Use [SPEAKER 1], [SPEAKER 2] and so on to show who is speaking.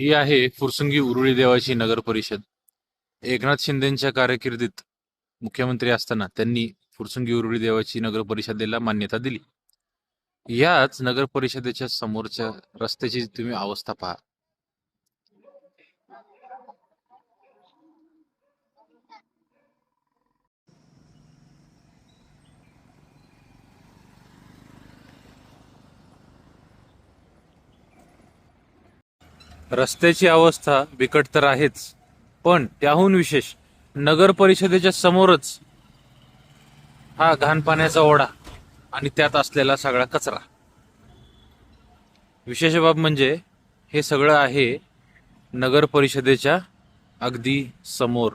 [SPEAKER 1] ही आहे फुरसुंगी उरुळी देवाची नगर परिषद. एकनाथ शिंदेच्या कारकिर्दीत मुख्यमंत्री असताना त्यांनी फुरसुंगी उरुळी देवाची नगर परिषदेला मान्यता दिली. याच नगर परिषदेच्या समोरच्या रस्त्याची तुम्ही अवस्था पहा. रस्त्याची अवस्था बिकट तर आहेच पण त्याहून विशेष नगर परिषदेच्या समोरच हा घाण पाण्याचा ओढा आणि त्यात असलेला सगळा कचरा. विशेष बाब म्हणजे हे सगळं आहे नगर परिषदेच्या अगदी समोर.